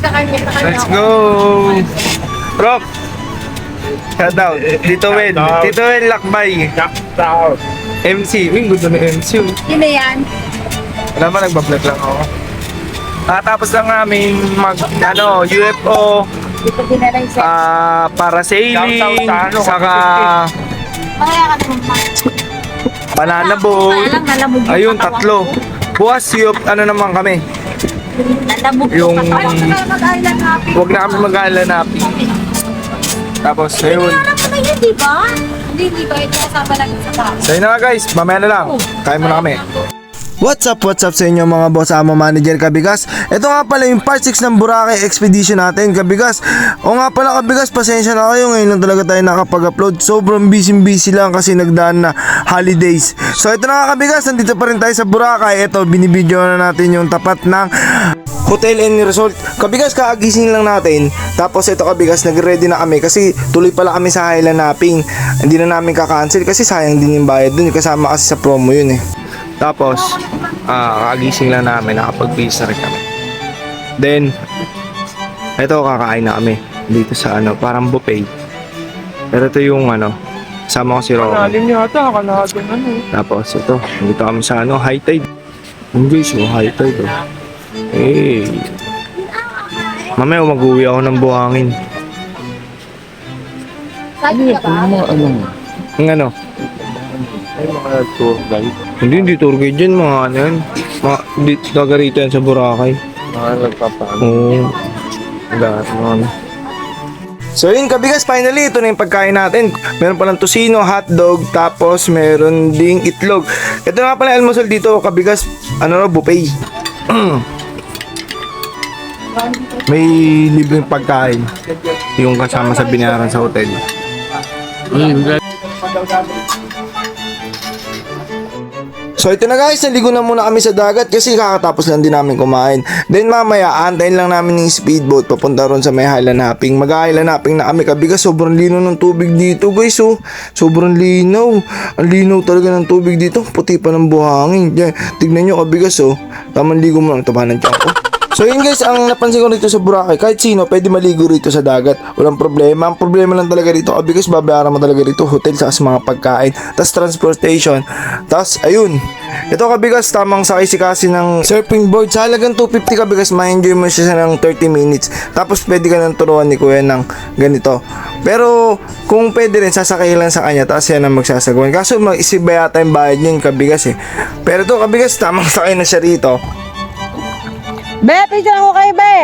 Let's go! Rock! Shout out. Tito Wen. Tito Wen Lakbay. Shoutout. MC. Uy, gusto na MC. oh. Sino yan? Wala ba, nagbablog lang ako. Ah, tapos lang namin mag, ano, UFO, Dito din na lang siya. ah, sa ano, saka Mamaya ka naman ma. banana Kaya boat. lang, nalabog yung Ayun, katawan tatlo. ko. Bukas yung, ano naman kami, Nalabog Yung- na mag-island huwag na kami mag-aalanapin. Tapos, ayun. Alam mo na yun, di ba? Hindi, di ba? Ito kasama lang sa. So yun na guys, mamaya na lang. Kain muna kami. What's up, what's up sa inyo mga boss? Amo manager Kabigas. Ito nga pala yung part 6 ng Boracay Expedition natin Kabigas. O nga pala Kabigas, pasensya na kayo. Ngayon lang talaga tayo nakapag-upload. Sobrang busy busy lang kasi nagdaan na holidays. So ito na nga Kabigas, nandito pa rin tayo sa Boracay. Ito, binibideo na natin yung tapat ng Hotel and Resort. Kabigas, kaagising lang natin. Tapos ito Kabigas, nag-ready na kami Kasi tuloy pala kami sa Highland Napping. Hindi na namin kakancel kasi sayang din yung bayad dun. Kasama kasi sa promo yun eh. Tapos, ah, kagising lang namin, nakapag-pizza rin kami. Then, ito kakain na kami dito sa ano, parang buffet. Pero ito yung ano, sama ko si Rocky. Kanalim yata, kalahagan ano. Tapos ito, dito kami sa ano, high tide. Ang guys, oh, high tide oh. Hey. Mamaya mag-uwi ako ng buhangin. Saan ka ba? Ang ano, Ay, mga tour guide. Hindi, hindi tour guide dyan, mga ano yan. Mga, di, taga rito yan sa Boracay. Mga nagpapaano. Oo. Lahat ng ano. So yun kabigas, finally ito na yung pagkain natin. Meron palang tosino, hotdog, tapos meron ding itlog. Ito nga pala yung almusal dito, kabigas, ano na, buffet. May libreng pagkain. Yung kasama sa binayaran sa hotel. So ito na guys, naligo na muna kami sa dagat kasi kakatapos lang din namin kumain. Then mamaya, antayin lang namin yung speedboat papunta ron sa may Highland Hopping. Mag-Highland Hopping na kami kabigas, sobrang linaw ng tubig dito guys oh. Sobrang linaw. Ang linaw talaga ng tubig dito, puti pa ng buhangin. Tignan nyo kabigas oh. Tamang ligo mo lang, taba ng tiyan ko. So yun guys, ang napansin ko rito sa Boracay, kahit sino pwede maligo rito sa dagat. Walang problema. Ang problema lang talaga rito, ah, because babayaran mo talaga rito hotel sa mga pagkain, tas transportation. Tas ayun. Ito kabigas, tamang sakay si kasi ng surfing board. Sa halagang 250 kabigas, ma-enjoy mo siya ng 30 minutes. Tapos pwede ka nang turuan ni kuya ng ganito. Pero kung pwede rin, sasakay lang sa kanya, tapos yan ang magsasagawan. Kaso mag-isiba yata yung bayad yun kabigas eh. Pero to kabigas, tamang sakay na siya rito. Be, picture ako kayo, Be.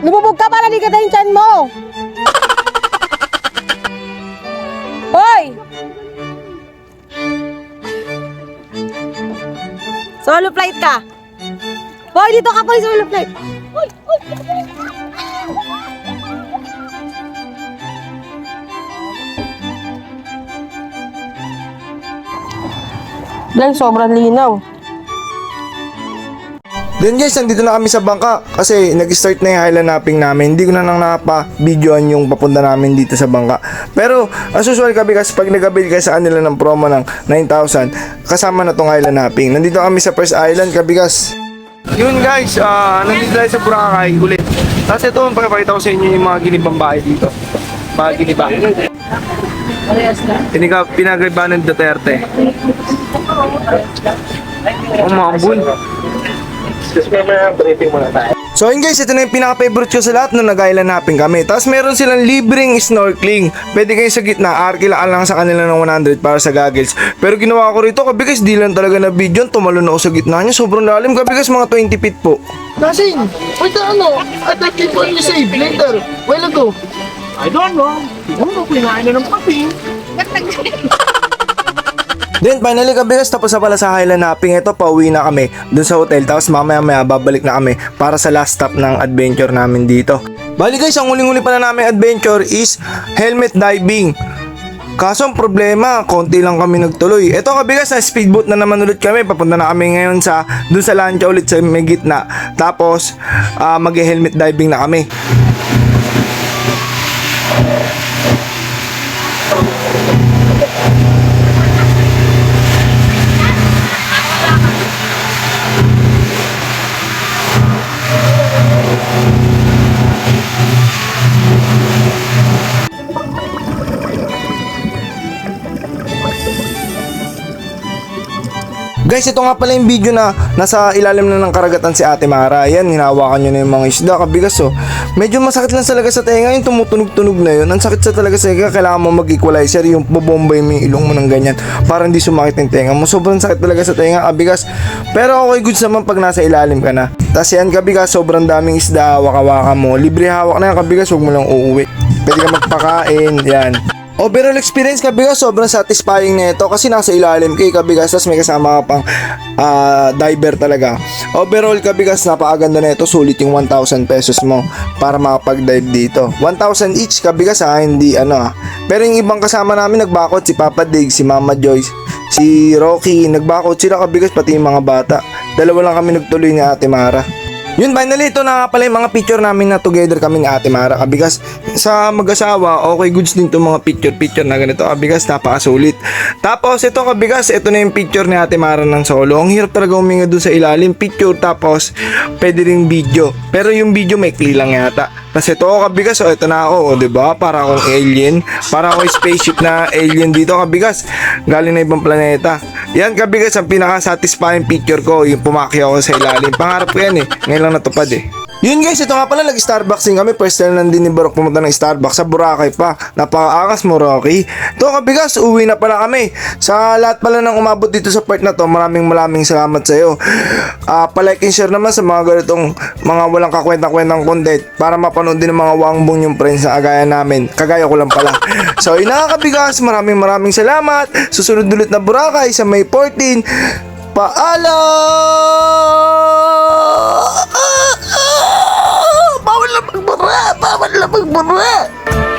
Lumubog ka para di ka tayo tiyan mo. Hoy! Solo flight ka. Hoy, dito ka po solo flight. Hoy, hoy. Lang, sobrang linaw. Then guys, nandito na kami sa bangka kasi nag-start na yung Highland Napping namin. Hindi ko na nang nakapa-videoan yung papunta namin dito sa bangka. Pero, as usual kami kasi pag nag-avail kayo sa kanila ng promo ng 9,000, kasama na tong Highland Napping. Nandito kami sa First Island, Kabigas. Yun guys, ah nandito tayo sa Boracay ulit. Tapos ito, pakipakita ko sa inyo yung mga ginibang bahay dito. Mga giniba. Piniga, pinagriba ng Duterte. Oh, mambun. Just mamaya, briefing muna tayo. So yun guys, ito na yung pinaka-favorite ko sa lahat nung nag-Island Napping kami. Tapos meron silang libreng snorkeling. Pwede kayo sa gitna, arkilaan lang sa kanila ng 100 para sa goggles. Pero ginawa ko rito, kabigas di lang talaga na video. Tumalon ako sa gitna niya. Sobrang lalim, kabigas mga 20 feet po. Nasing, wait ano, at that people you saved later, while ago. I don't know. Siguro, kinain na ng pating. Then finally kabigas tapos na pala sa Highland Napping ito pauwi na kami dun sa hotel tapos mamaya maya babalik na kami para sa last stop ng adventure namin dito. Bali guys ang huling-huli pa na namin adventure is helmet diving. Kaso ang problema, konti lang kami nagtuloy. Ito kabigas na speedboat na naman ulit kami. Papunta na kami ngayon sa dun sa lancha ulit sa may gitna. Tapos ah, mag-helmet diving na kami. Guys, ito nga pala yung video na nasa ilalim na ng karagatan si Ate Mara. Yan, hinawakan nyo na yung mga isda, kabigas oh. Medyo masakit lang talaga sa tenga yung tumutunog-tunog na yun. Ang sakit sa talaga sa tenga, kailangan mo mag-equalizer, yung bobombay mo yung ilong mo ng ganyan para hindi sumakit yung tenga mo. Sobrang sakit talaga sa tenga, kabigas. Pero okay goods naman pag nasa ilalim ka na. Tapos yan, kabigas, sobrang daming isda, hawak-hawakan mo. Libre hawak na yan, kabigas, huwag mo lang uuwi. Pwede ka magpakain, yan. Overall experience kabigas, sobrang satisfying na ito kasi nasa ilalim kay kabigas tapos may kasama ka pang ah, diver talaga. Overall kabigas, napakaganda na ito, sulit yung 1,000 pesos mo para makapag-dive dito. 1,000 each kabigas ha, hindi ano ha. Pero yung ibang kasama namin nagbakot, si Papa Dig, si Mama Joyce, si Rocky, nagbakot sila kabigas pati yung mga bata. Dalawa lang kami nagtuloy ni Ate Mara. Yun, finally, ito na nga pala yung mga picture namin na together kami ni Ate Mara Kabigas. Sa mag-asawa, okay goods din itong mga picture-picture na ganito. Kabigas, napakasulit. Tapos, ito kabigas, ito na yung picture ni Ate Mara ng solo. Ang hirap talaga huminga dun sa ilalim. Picture, tapos, pwede ring video. Pero yung video may lang yata. Tapos ito kabigas, oh, ito na ako, oh, 'di ba? Para akong alien, para ako spaceship na alien dito kabigas. Galing na ibang planeta. Yan kabigas ang pinaka-satisfying picture ko, yung pumakya ako sa ilalim. Pangarap ko yan eh. Ngayon lang natupad eh. Yun guys, ito nga pala nag-Starbucksing kami. First time lang ni Barok pumunta ng Starbucks sa Boracay pa. Napaka-angas mo, Rocky. Ito kabigas, uwi na pala kami. Sa lahat pala ng umabot dito sa part na to, maraming maraming salamat sa iyo. Ah, palike and share naman sa mga ganitong mga walang kakwenta-kwentang content para mapanood din ng mga wangbong yung friends na agaya namin. Kagaya ko lang pala. So, yun na kabigas, maraming maraming salamat. Susunod ulit na Boracay sa May 14. Paalam! Bawal na magbura! Bawal na magbura!